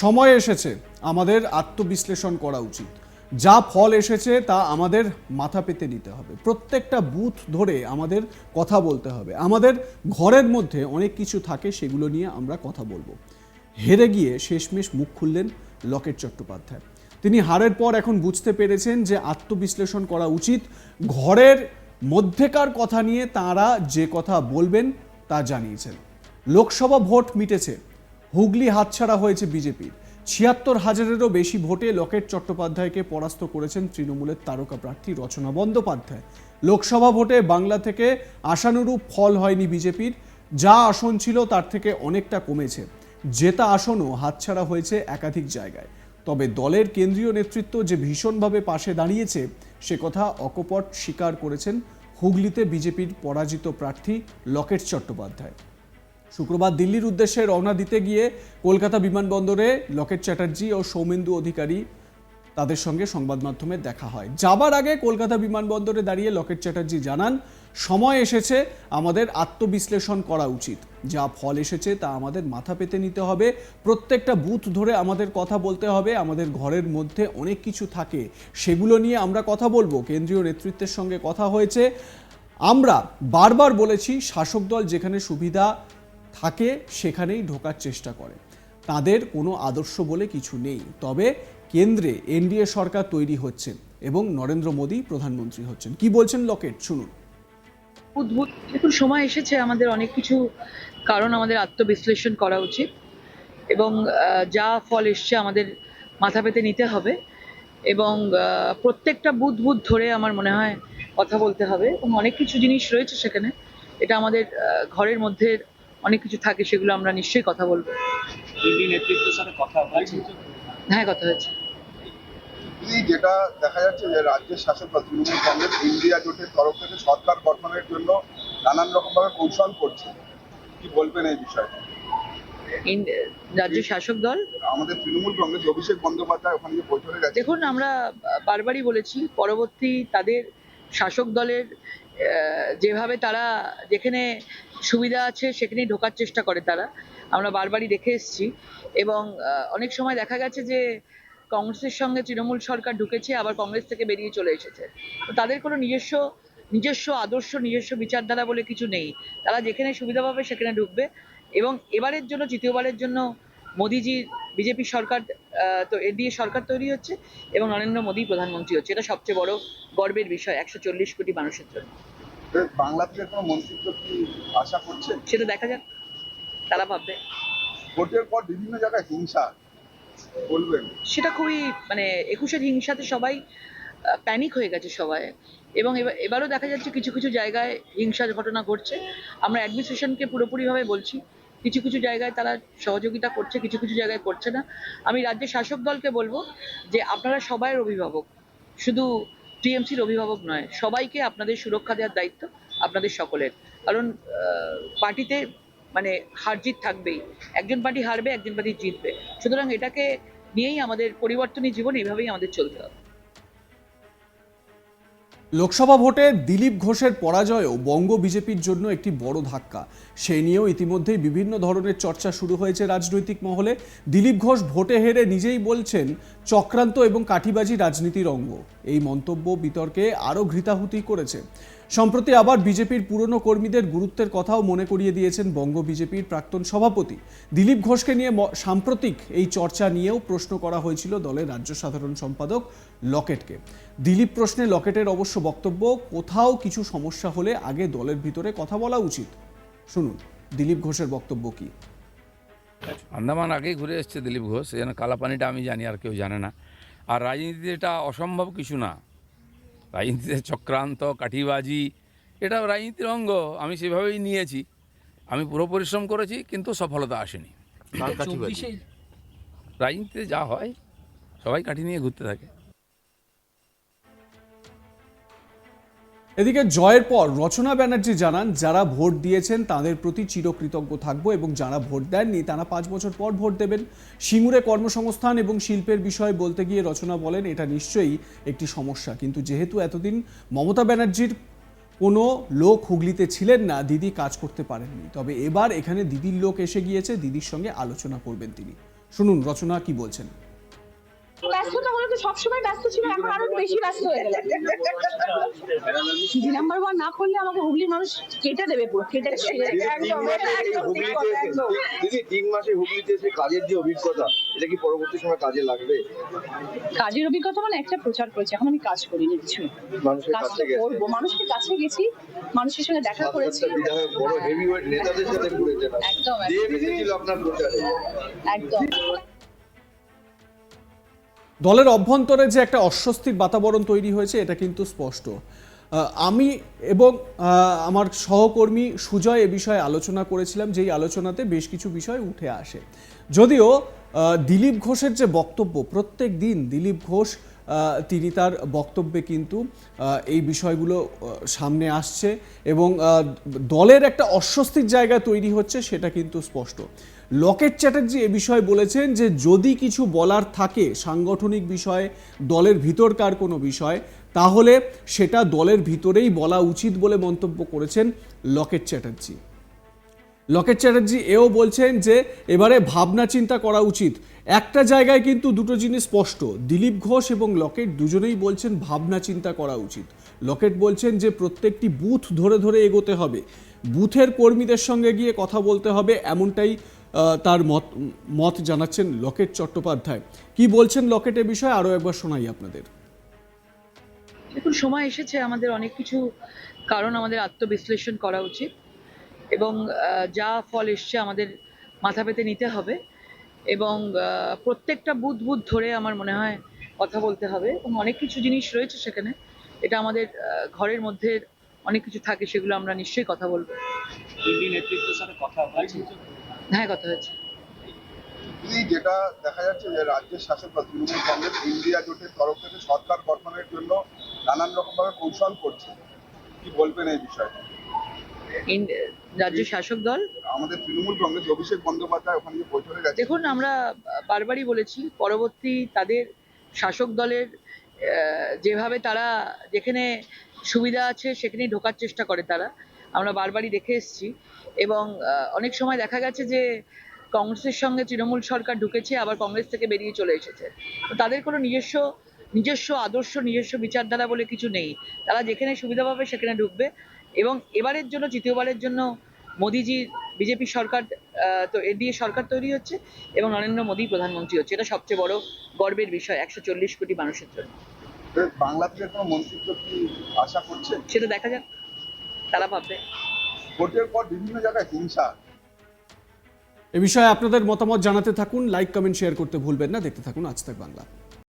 সময় এসেছে আমাদের আত্মবিশ্লেষণ করা উচিত। যা ফল এসেছে তা আমাদের মাথা পেতে নিতে হবে। প্রত্যেকটা বুথ ধরে আমাদের কথা বলতে হবে। আমাদের ঘরের মধ্যে অনেক কিছু থাকে সেগুলো নিয়ে আমরা কথা বলব। হেরে গিয়ে শেষমেশ মুখ খুললেন লকেট চট্টোপাধ্যায়। তিনি হারের পর এখন বুঝতে পেরেছেন যে আত্মবিশ্লেষণ করা উচিত। ঘরের মধ্যেকার কথা নিয়ে তারা যে কথা বলবেন তা জানিয়েছেন। লোকসভা ভোট মিটেছে। হুগলি হাতছাড়া হয়েছে বিজেপির। ছিয়াত্তর হাজারেরও বেশি ভোটে লকেট চট্টোপাধ্যায়কে পরাস্ত করেছেন তৃণমূলের তারকা প্রার্থী রচনা বন্দ্যোপাধ্যায়। লোকসভা ভোটে বাংলা থেকে আশানুরূপ ফল হয়নি বিজেপির। যা আসন ছিল তার থেকে অনেকটা কমেছে। জেতা আসনও হাতছাড়া হয়েছে একাধিক জায়গায়। তবে দলের কেন্দ্রীয় নেতৃত্ব যে ভীষণভাবে পাশে দাঁড়িয়েছে, সে কথা অকপট স্বীকার করেছেন হুগলিতে বিজেপির পরাজিত প্রার্থী লকেট চট্টোপাধ্যায়। শুক্রবার দিল্লির উদ্দেশ্যে রওনা দিতে গিয়ে কলকাতা বিমানবন্দরে লকেট চ্যাটার্জি ও সৌমেন্দু অধিকারী তাদের সঙ্গে সংবাদ মাধ্যমে দেখা হয়। যাবার আগে কলকাতা বিমানবন্দরে দাঁড়িয়ে লকেট চ্যাটার্জি জানান, সময় এসেছে, আমাদের আত্মবিশ্লেষণ করা উচিত। যা ফল এসেছে তা আমাদের মাথা পেতে নিতে হবে। প্রত্যেকটা বুথ ধরে আমাদের কথা বলতে হবে। আমাদের ঘরের মধ্যে অনেক কিছু থাকে। সেগুলো নিয়ে আমরা কথা বলব। কেন্দ্রীয় নেতৃত্বের সঙ্গে কথা হয়েছে। আমরা বারবার বলেছি, শাসক দল যেখানে সুবিধা থাকে, সেখানেই ঢোকার চেষ্টা করে। তাদের কোনো আদর্শ বলে কিছু নেই। তবে কেন্দ্রে এনডিএ সরকার তৈরি হচ্ছে এবং নরেন্দ্র মোদী প্রধানমন্ত্রী হচ্ছেন। কি বলছেন লকেট? শুনুন। দেখুন, সময় এসেছে আমাদের অনেক কিছু কারণ আমাদের আত্মবিশ্লেষণ করা উচিত এবং যা ফল এসছে আমাদের মাথা পেতে নিতে হবে এবং প্রত্যেকটা বুথ বুথ ধরে আমার মনে হয় কথা বলতে হবে এবং অনেক কিছু জিনিস রয়েছে সেখানে। এটা আমাদের ঘরের মধ্যে অনেক কিছু থাকে সেগুলো আমরা নিশ্চয়ই কথা বলব। নেতৃত্বের সাথে কথা হয়েছে হ্যাঁ কথা হয়েছে। যেটা দেখা যাচ্ছে যে রাজ্যের শাসক দল তৃণমূল কংগ্রেস ইন্ডিয়া জোটের তরফ থেকে সরকার গঠনের জন্য নানান রকম ভাবে কৌশল করছে। কি বলবেন এই বিষয়ে? রাজ্য শাসক দল? আমাদের তৃণমূল কংগ্রেস অভিষেক বন্দ্যোপাধ্যায় ওখানে গিয়ে বৈঠকে গেছে। দেখুন আমরা বারবারই বলেছি পরবর্তী তাদের শাসক দলের যেভাবে তারা যেখানে সুবিধা আছে, সেখানেই ঢোকার চেষ্টা করে তারা। আমরা বারবারই দেখে এসেছি। এবং অনেক সময় দেখা গেছে যে, কংগ্রেসের সঙ্গে তৃণমূল সরকার ঢুকেছে, আবার কংগ্রেস থেকে বেরিয়ে চলে এসেছে। তাদের কোনো নিজস্ব নিজস্ব আদর্শ, নিজস্ব বিচারধারা বলে কিছু নেই। তারা যেখানে সুবিধা পাবে, সেখানে ঢুকবে। এবং এবারের জন্য, তৃতীয়বারের জন্য মোদিজি বিজেপি সরকার তো এনডিএ সরকার তৈরি হচ্ছে এবং নরেন্দ্র মোদী প্রধানমন্ত্রী হচ্ছে। এটা সবচেয়ে বড় গর্বের বিষয় একশো চল্লিশ কোটি মানুষের জন্য। বাংলা থেকে কোনো মন্ত্রিত্ব কি আশা করছেন? সেটা দেখা যাক তারা ভাববে। ভোটের পর বিভিন্ন জায়গায় হিংসা বলবেন। সেটা খুবই মানে একুশের হিংসাতে সবাই প্যানিক হয়ে গেছে সবাই। এবং এবার এবারও দেখা যাচ্ছে কিছু কিছু জায়গায় হিংসার ঘটনা ঘটছে। আমরা অ্যাডমিনিস্ট্রেশনকে পুরোপুরিভাবে বলছি কিছু কিছু জায়গায় তারা সহযোগিতা করছে, কিছু কিছু জায়গায় করছে না। আমি রাজ্যের শাসক দলকে বলব যে আপনারা সবাইয়ের অভিভাবক। শুধু টিএমসির অভিভাবক নয়, সবাইকে আপনাদের সুরক্ষা দেওয়ার দায়িত্ব আপনাদের সকলের। কারণ পার্টিতে মানে হার জিত থাকবেই। একজন পার্টি হারবে, একজন পার্টি জিতবে। সুতরাং এটাকে নিয়েই আমাদের পরিবর্তনী জীবন এইভাবেই আমাদের চলতে হবে। লোকসভা ভোটে দিলীপ ঘোষের পরাজয়ও বঙ্গ বিজেপির জন্য একটি বড় ধাক্কা। সে নিয়েও ইতিমধ্যেই বিভিন্ন ধরনের চর্চা শুরু হয়েছে রাজনৈতিক মহলে। দিলীপ ঘোষ ভোটে হেরে নিজেই বলছেন চক্রান্ত এবং কাঠিবাজি রাজনীতির অঙ্গ। এই মন্তব্য বিতর্কে আরও ঘৃতাহুতি করেছে। সম্প্রতি আবার বিজেপির পুরনো কর্মীদের গুরুত্বের কথাও মনে করিয়ে দিয়েছেন বঙ্গ বিজেপির প্রাক্তন সভাপতি। দিলীপ ঘোষকে নিয়ে সাম্প্রতিক এই চর্চা নিয়েও প্রশ্ন করা হয়েছিল দলের রাজ্য সাধারণ সম্পাদক লকেটকে। দিলীপ প্রশ্নে লকেটের অবশ্য বক্তব্য, কোথাও কিছু সমস্যা হলে আগে দলের ভিতরে কথা বলা উচিত। শুনুন, দিলীপ ঘোষের বক্তব্য কি? আন্দামান আগেই ঘুরে এসছে দিলীপ ঘোষ যেন কালাপানিটা আমি জানি আর কেউ জানে না। আর রাজনীতিতে এটা অসম্ভব কিছু না। রাজনীতিতে চক্রান্ত কাঠিবাজি এটা রাজনীতির অঙ্গ আমি সেভাবেই নিয়েছি। আমি পুরো পরিশ্রম করেছি কিন্তু সফলতা আসেনি। রাজনীতিতে যা হয় সবাই কাঠি নিয়ে ঘুরতে থাকে। এদিকে জয়ের পর রচনা ব্যানার্জি জানান, যারা ভোট দিয়েছেন তাদের প্রতি চিরকৃতজ্ঞ থাকব এবং যারা ভোট দেননি তারা পাঁচ বছর পর ভোট দেবেন। সিঙ্গুরে কর্মসংস্থান এবং শিল্পের বিষয়ে বলতে গিয়ে রচনা বলেন, এটা নিশ্চয়ই একটি সমস্যা। কিন্তু যেহেতু এতদিন মমতা ব্যানার্জির কোনো লোক হুগলিতে ছিলেন না, দিদি কাজ করতে পারেননি। তবে এবার এখানে দিদির লোক এসে গিয়েছে, দিদির সঙ্গে আলোচনা করবেন তিনি। শুনুন রচনা কি বলছেন। ব্যস্ততা তো সবসময় ব্যস্ত ছিল এখন আরও বেশি ব্যস্ত হয়ে গেল দুই নাম্বার ওয়ান না করলে আমাকে হুগলির মানুষ কেটে দেবে পুরো কেটে। দিদি তিন মাসে হুগলিতে এসে কাজের যে অভিজ্ঞতা এটা কি পরবর্তী সময় কাজে লাগবে? কাজের অভিজ্ঞতা মানে একটা প্রচার করেছি এখন আমি কাজ করিনি কিছু মানুষের কাজ কাছে তো গেছে। করব মানুষের কাছে গেছি মানুষের সঙ্গে দেখা করেছি। বড় হেভিওয়েট নেতাদের সাথে ঘুরেছেন একদম একদম, দলের অভ্যন্তরে যে একটা অস্বস্তির বাতাবরণ তৈরি হয়েছে, এটা কিন্তু স্পষ্ট। আমি এবং আমার সহকর্মী সুজয় এ বিষয়ে আলোচনা করেছিলাম, যেই আলোচনাতে বেশ কিছু বিষয় উঠে আসে। যদিও দিলীপ ঘোষের যে বক্তব্য, প্রত্যেক দিন দিলীপ ঘোষ তিনি তার বক্তব্যে কিন্তু এই বিষয়গুলো সামনে আসছে এবং দলের একটা অস্বস্তির জায়গা তৈরি হচ্ছে, সেটা কিন্তু স্পষ্ট। লকেট চ্যাটার্জি এ বিষয়ে বলেছেন যে যদি কিছু বলার থাকে সাংগঠনিক বিষয়ে, দলের ভিতরকার কোনো বিষয়, তাহলে সেটা দলের ভিতরেই বলা উচিত বলে মন্তব্য করেছেন লকেট চ্যাটার্জি। লকেট চ্যাটার্জি এও বলছেন যে এবারে ভাবনা চিন্তা করা উচিত। একটা জায়গায় কিন্তু দুটো জিনিস স্পষ্ট, দিলীপ ঘোষ এবং লকেট দুজনেই বলছেন ভাবনা চিন্তা করা উচিত। লকেট বলছেন যে প্রত্যেকটি বুথ ধরে ধরে এগোতে হবে। বুথের কর্মীদের সঙ্গে গিয়ে কথা বলতে হবে, এমনটাই তার মত মত জানাচ্ছেন লকেট চট্টোপাধ্যায়। কি বলছেন লকেটের বিষয়ে? আরও একবার শোনাই আপনাদের। দেখুন সময় এসেছে আমাদের অনেক কিছু কারণ আমাদের আত্মবিশ্লেষণ করা উচিত এবং যা ফল এসছে আমাদের মাথা পেতে নিতে হবে এবং প্রত্যেকটা বুথ বুথ ধরে আমার মনে হয় কথা বলতে হবে এবং অনেক কিছু জিনিস রয়েছে সেখানে। এটা আমাদের ঘরের মধ্যে অনেক কিছু থাকে সেগুলো আমরা নিশ্চয়ই কথা বলব। নেতৃত্বের সাথে কথা হ্যাঁ কথা হয়েছে দিদি যেটা দেখা যাচ্ছে যে রাজ্যের শাসক দল তৃণমূল কংগ্রেস ইন্ডিয়া জোটের তরফ থেকে সরকার গঠনের জন্য নানান রকম ভাবে কৌশল করছে। কি বলবেন এই বিষয়ে রাজ্য শাসক দল? আমাদের তৃণমূল কংগ্রেস অভিষেক বন্দ্যোপাধ্যায় ওখানে গিয়ে বৈঠকে গেছে। দেখুন আমরা বারবারই বলেছি পরবর্তী তাদের শাসক দলের যেভাবে তারা যেখানে সুবিধা আছে সেখানেই ঢোকার চেষ্টা করে তারা। আমরা বারবারই দেখে এসেছি এবং অনেক সময় দেখা গেছে যে কংগ্রেসের সঙ্গে তৃণমূল সরকার ঢুকেছে আবার কংগ্রেস থেকে বেরিয়ে চলে এসেছে। তো তাদের কোনো নিজস্ব নিজস্ব আদর্শ নিজস্ব বিচারধারা বলে কিছু নেই। তারা যেখানে সুবিধা পাবে সেখানে ঢুকবে এবং এবারের জন্য তৃতীয়বারের জন্য মোদিজি বিজেপি সরকার তো এ দিয়ে সরকার তৈরি হচ্ছে এবং নরেন্দ্র মোদী প্রধানমন্ত্রী হচ্ছে। এটা সবচেয়ে বড় গর্বের বিষয় একশো চল্লিশ কোটি মানুষের জন্য। এর বাংলা থেকে কোনো মন্ত্রিত্ব কি আশা করছেন? সেটা দেখা যাক। তারা ভাববে। ভোটের পর বিভিন্ন জায়গায় হিংসা। এ বিষয়ে আপনাদের মতামত জানাতে থাকুন লাইক কমেন্ট শেয়ার করতে ভুলবেন না। দেখতে থাকুন আজ তাক বাংলা।